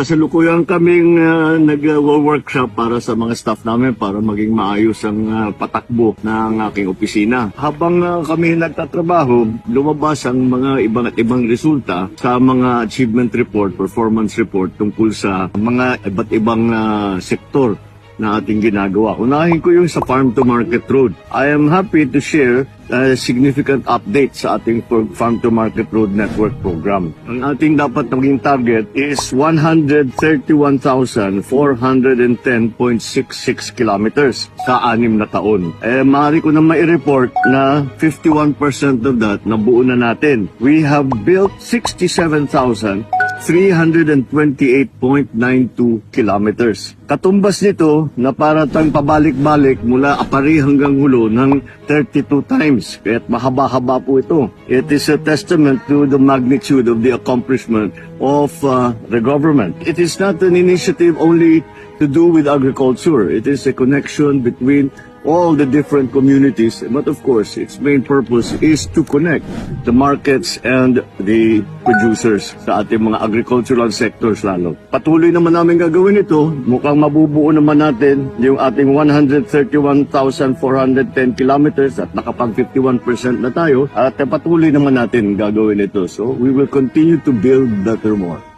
Kasalukuyan kaming uh, nag-workshop para sa mga staff namin para maging maayos ang ah, patakbo ng aking opisina. Habang ah, kami nagtatrabaho, lumabas ang mga ibang at ibang resulta sa mga achievement report, performance report tungkol sa mga iba't ibang ah, sektor na ating ginagawa. Unahin ko yung sa Farm to Market Road. I am happy to share a significant update sa ating Farm to Market Road Network program. Ang ating dapat maging target is 131,410.66 kilometers sa anim na taon. Eh, maaari ko na mai-report na 51% of that nabuo na natin. We have built 67,000 328.92 kilometers. Katumbas nito na para tang pabalik-balik mula Apari hanggang Hulo ng 32 times. Kaya't mahaba-haba po ito. It is a testament to the magnitude of the accomplishment of uh, the government. It is not an initiative only to do with agriculture. It is a connection between all the different communities. But of course, its main purpose is to connect the markets and the producers sa ating mga agricultural sectors lalo. Patuloy naman namin gagawin ito. Mukhang mabubuo naman natin yung ating 131,410 kilometers at nakapag 51% na tayo. At patuloy naman natin gagawin ito. So we will continue to build better more.